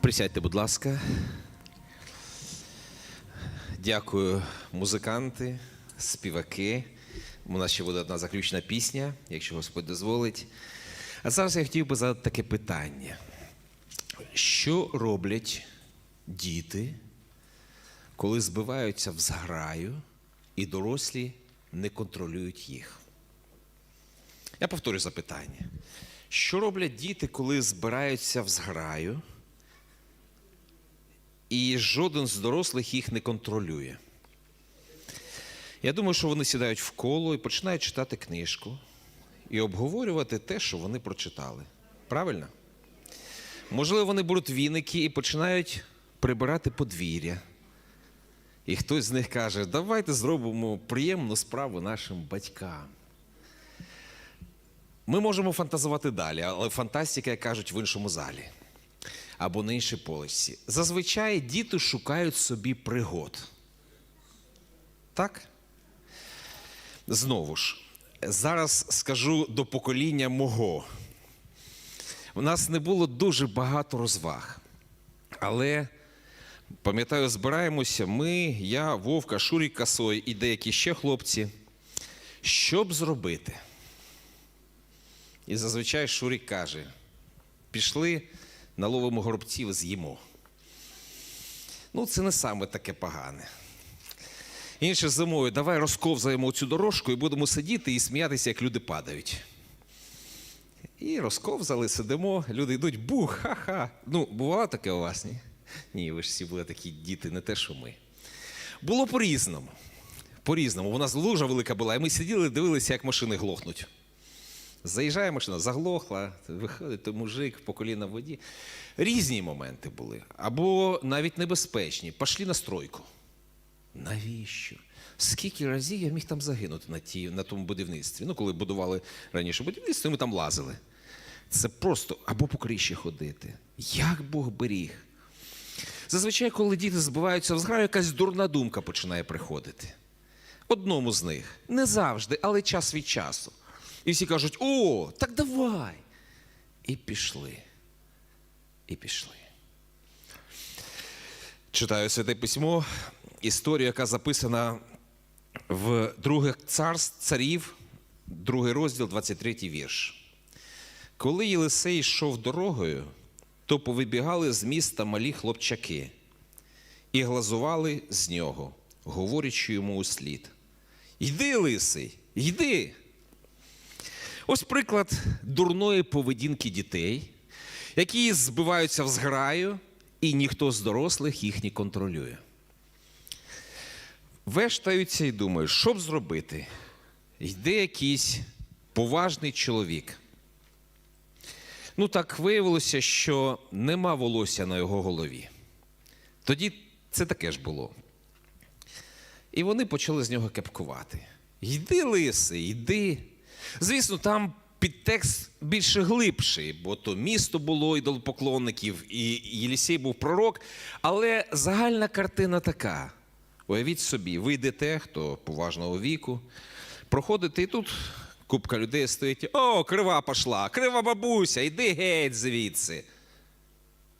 Присядьте, будь ласка. Дякую, музиканти, співаки. У нас ще буде одна заключна пісня, якщо Господь дозволить. А зараз я хотів би задати таке питання: що роблять діти, коли збиваються в зграю і дорослі не контролюють їх? Я повторю запитання. Що роблять діти, коли збираються в зграю, і жоден з дорослих їх не контролює? Я думаю, що вони сідають в коло і починають читати книжку і обговорювати те, що вони прочитали. Правильно? Можливо, вони беруть віники і починають прибирати подвір'я. І хтось з них каже: давайте зробимо приємну справу нашим батькам. Ми можемо фантазувати далі, але фантастика, як кажуть, в іншому залі або на іншій поличці. Зазвичай діти шукають собі пригод. Так? Знову ж, зараз скажу до покоління мого. У нас не було дуже багато розваг. Але пам'ятаю, збираємося ми, я, Вовка, Шурік Касой і деякі ще хлопці. Щоб зробити? І зазвичай Шурік каже: пішли, наловимо горобців, з'їмо. Ну, це не саме таке погане. Інше зимою, давай розковзаємо цю дорожку і будемо сидіти і сміятися, як люди падають. І розковзали, сидимо, люди йдуть, бух, ха-ха. Ну, бувало таке у вас, ні? Ні, ви ж всі були такі діти, не те, що ми. Було по-різному. По-різному. У нас лужа велика була, і ми сиділи, дивилися, як машини глохнуть. Заїжджає машина, заглохла, виходить той мужик по коліна в воді. Різні моменти були. Або навіть небезпечні. Пішли на стройку. Навіщо? Скільки разів я міг там загинути на, ті, на тому будівництві? Ну, коли будували раніше будівництво, ми там лазили. Це просто або по криші ходити. Як Бог беріг. Зазвичай, коли діти збиваються в зграю, якась дурна думка починає приходити. Одному з них. Не завжди, але час від часу. І всі кажуть: о, так давай. І пішли. І пішли. Читаю святе письмо, історію, яка записана в других царств царів, другий розділ, 23 вірш. Коли Єлисей йшов дорогою, то повибігали з міста малі хлопчаки і глазували з нього, говорячи йому у слід. Йди, лисий, йди. Ось приклад дурної поведінки дітей, які збиваються в зграю, і ніхто з дорослих їх не контролює. Вештаються і думають, що б зробити? Йде якийсь поважний чоловік. Ну, так виявилося, що нема волосся на його голові. Тоді це таке ж було. І вони почали з нього кепкувати. Йди, лисий, йди. Звісно, там підтекст більше глибший, бо то місто було ідолопоклонників, і Єлісей був пророк. Але загальна картина така: уявіть собі, ви йдете, хто поважного віку, проходите, і тут купка людей стоїть: о, крива пошла, крива бабуся, йди геть звідси.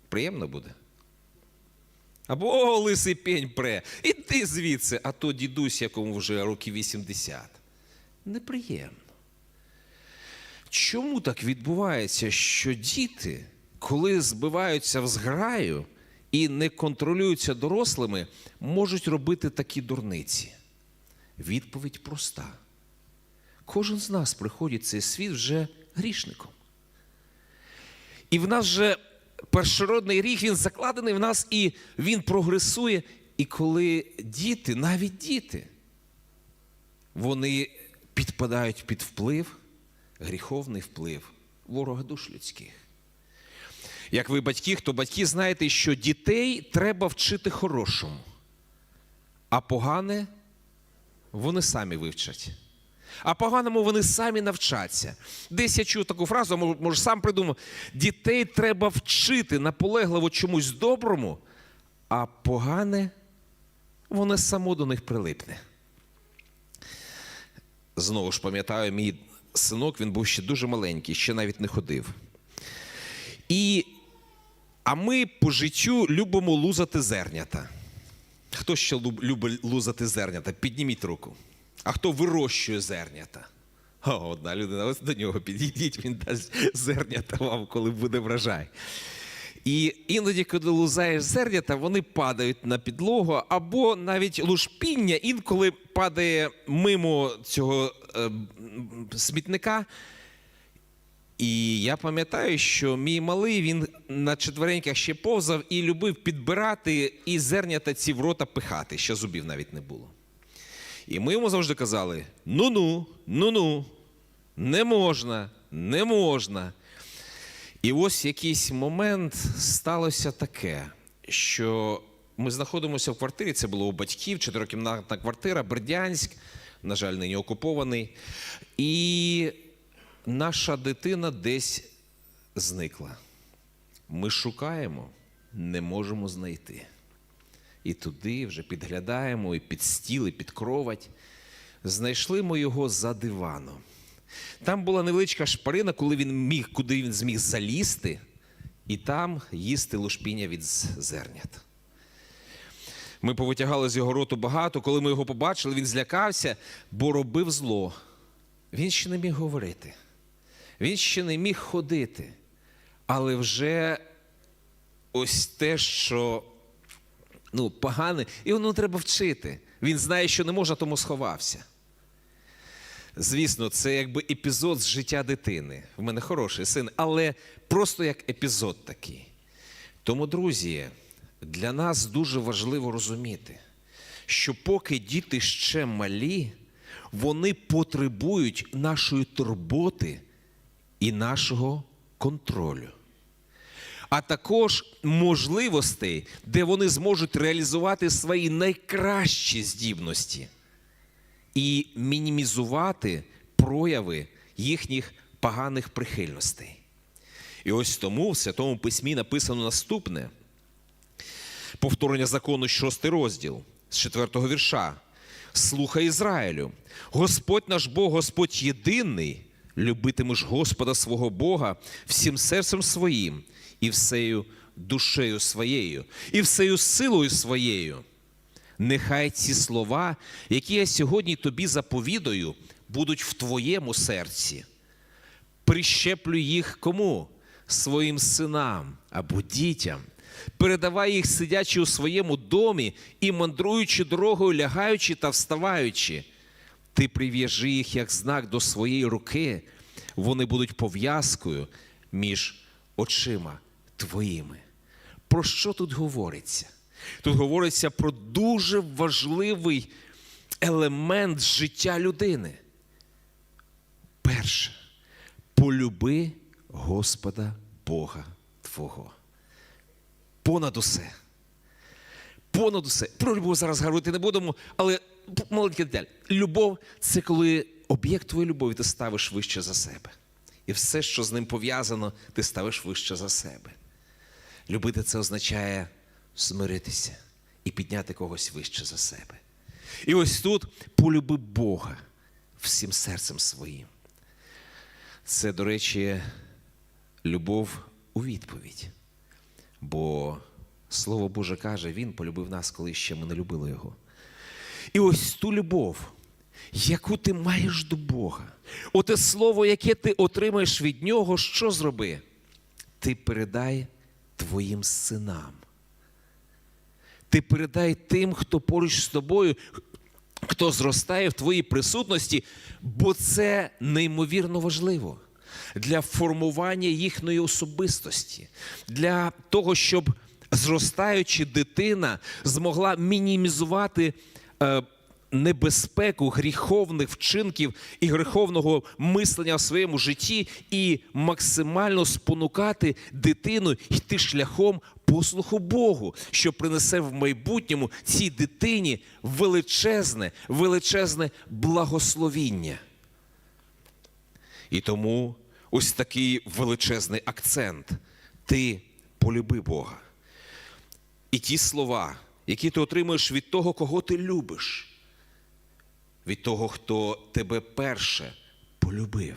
Приємно буде. Або о, лисий пень пре, іди звідси, а то дідусь, якому вже років 80. Неприємно. Чому так відбувається, що діти, коли збиваються в зграю і не контролюються дорослими, можуть робити такі дурниці? Відповідь проста. Кожен з нас приходить в цей світ вже грішником. І в нас же першородний ріг, він закладений в нас і він прогресує. І коли діти, навіть діти, вони підпадають під вплив, гріховний вплив ворога душ людських. Як ви батьки, хто батьки знаєте, що дітей треба вчити хорошому, а погане вони самі вивчать. А поганому вони самі навчаться. Десь я чув таку фразу, може, сам придумав: дітей треба вчити наполегливо чомусь доброму, а погане воно само до них прилипне. Знову ж пам'ятаю, мій синок він був ще дуже маленький, ще навіть не ходив. І А ми по життю любимо лузати зернята. Хто ще любить лузати зернята? Підніміть руку. А хто вирощує зернята? О, одна людина, ось до нього підійдіть, він дасть зернята вам, коли буде врожай. І іноді, коли лузаєш зернята, вони падають на підлогу, або навіть лушпіння інколи падає мимо цього е, смітника. І я пам'ятаю, що мій малий він на четвереньках ще повзав і любив підбирати і зернята ці в рота пихати, ще зубів навіть не було. І ми йому завжди казали: ну-ну, ну-ну, не можна, не можна. І ось якийсь момент сталося таке, що ми знаходимося в квартирі, це було у батьків, чотирикімнатна квартира, Бердянськ, на жаль, нині окупований. І наша дитина десь зникла. Ми шукаємо, не можемо знайти. І туди вже підглядаємо, і під стіл, і під кровать. Знайшли ми його за диваном. Там була невеличка шпарина, коли він міг, куди він зміг залізти, і там їсти лушпіння від зернят. Ми повитягали з його роту багато. Коли ми його побачили, він злякався, бо робив зло. Він ще не міг говорити. Він ще не міг ходити. Але вже ось те, що ну, погане, і воно треба вчити. Він знає, що не можна, тому сховався. Звісно, це якби епізод з життя дитини. В мене хороший син, але просто як епізод такий. Тому, друзі, для нас дуже важливо розуміти, що поки діти ще малі, вони потребують нашої турботи і нашого контролю а також можливостей, де вони зможуть реалізувати свої найкращі здібності і мінімізувати прояви їхніх поганих прихильностей. І ось тому в Святому Письмі написано наступне: повторення закону, шостий розділ з четвертого вірша. Слухай Ізраїлю, Господь наш Бог, Господь єдиний, любитимеш Господа свого Бога всім серцем своїм, і всею душею своєю, і всею силою своєю. Нехай ці слова, які я сьогодні тобі заповідаю, будуть в твоєму серці. Прищеплюй їх кому? Своїм синам або дітям. Передавай їх, сидячи у своєму домі і мандруючи дорогою, лягаючи та вставаючи. Ти прив'яжи їх як знак до своєї руки, вони будуть пов'язкою між очима твоїми. Про що тут говориться? Тут говориться про дуже важливий елемент життя людини. Перше, полюби Господа Бога Твого. Понад усе. Понад усе. Про любов зараз говорити не будемо, але маленька деталь. Любов це коли об'єкт твоєї любові ти ставиш вище за себе. І все, що з ним пов'язано, ти ставиш вище за себе. Любити це означає смиритися і підняти когось вище за себе. І ось тут полюби Бога всім серцем своїм. Це, до речі, любов у відповідь. Бо Слово Боже каже, Він полюбив нас, коли ще ми не любили Його. І ось ту любов, яку ти маєш до Бога, оте слово, яке ти отримаєш від Нього, що зроби? Ти передай твоїм синам. Ти передай тим, хто поруч з тобою, хто зростає в твоїй присутності, бо це неймовірно важливо для формування їхньої особистості, для того, щоб зростаючи дитина змогла мінімізувати е, небезпеку гріховних вчинків і гріховного мислення в своєму житті і максимально спонукати дитину йти шляхом послуху Богу, що принесе в майбутньому цій дитині величезне, величезне благословіння. І тому ось такий величезний акцент. Ти полюби Бога. І ті слова, які ти отримуєш від того, кого ти любиш, від того, хто тебе перше полюбив.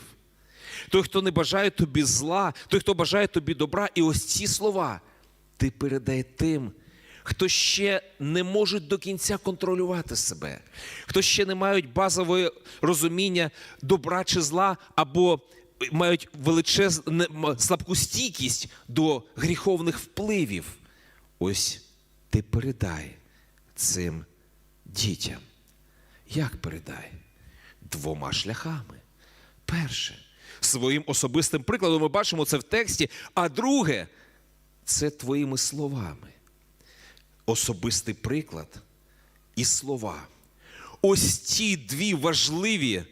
Той, хто не бажає тобі зла, той, хто бажає тобі добра, і ось ці слова ти передай тим, хто ще не можуть до кінця контролювати себе, хто ще не мають базового розуміння добра чи зла, або мають величезну слабку стійкість до гріховних впливів. Ось ти передай цим дітям. Як передай? Двома шляхами. Перше, своїм особистим прикладом ми бачимо це в тексті, а друге це твоїми словами. Особистий приклад і слова. Ось ті дві важливі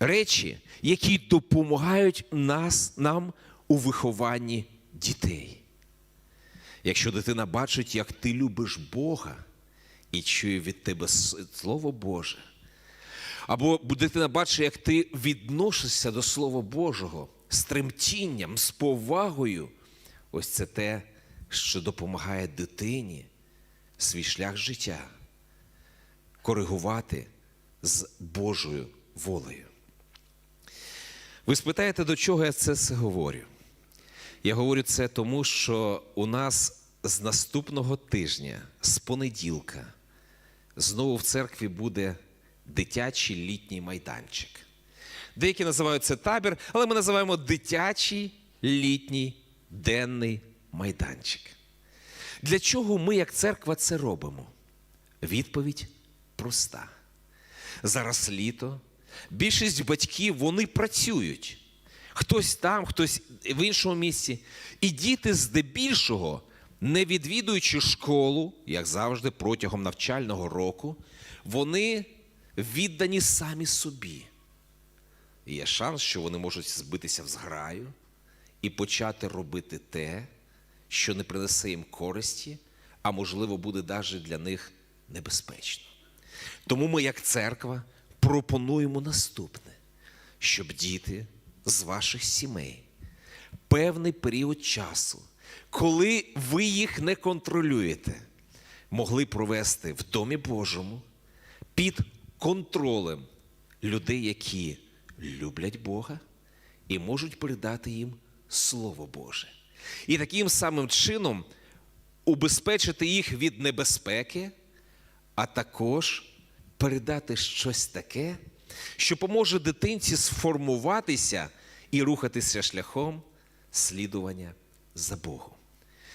речі, які допомагають нас, нам у вихованні дітей. Якщо дитина бачить, як ти любиш Бога і чує від тебе Слово Боже, або дитина бачить, як ти відносишся до Слова Божого з тремтінням, з повагою, ось це те, що допомагає дитині свій шлях життя коригувати з Божою волею. Ви спитаєте, до чого я це все говорю? Я говорю це тому, що у нас з наступного тижня, з понеділка, знову в церкві буде дитячий літній майданчик. Деякі називають це табір, але ми називаємо дитячий літній денний майданчик. Для чого ми, як церква, це робимо? Відповідь проста. Зараз літо. Більшість батьків вони працюють. Хтось там, хтось в іншому місці. І діти здебільшого, не відвідуючи школу, як завжди, протягом навчального року, вони віддані самі собі. І є шанс, що вони можуть збитися в зграю і почати робити те, що не принесе їм користі, а можливо буде навіть для них небезпечно. Тому ми, як церква, пропонуємо наступне, щоб діти з ваших сімей певний період часу, коли ви їх не контролюєте, могли провести в Домі Божому під контролем людей, які люблять Бога і можуть передати їм Слово Боже. І таким самим чином убезпечити їх від небезпеки, а також передати щось таке, що поможе дитинці сформуватися і рухатися шляхом слідування за Богом.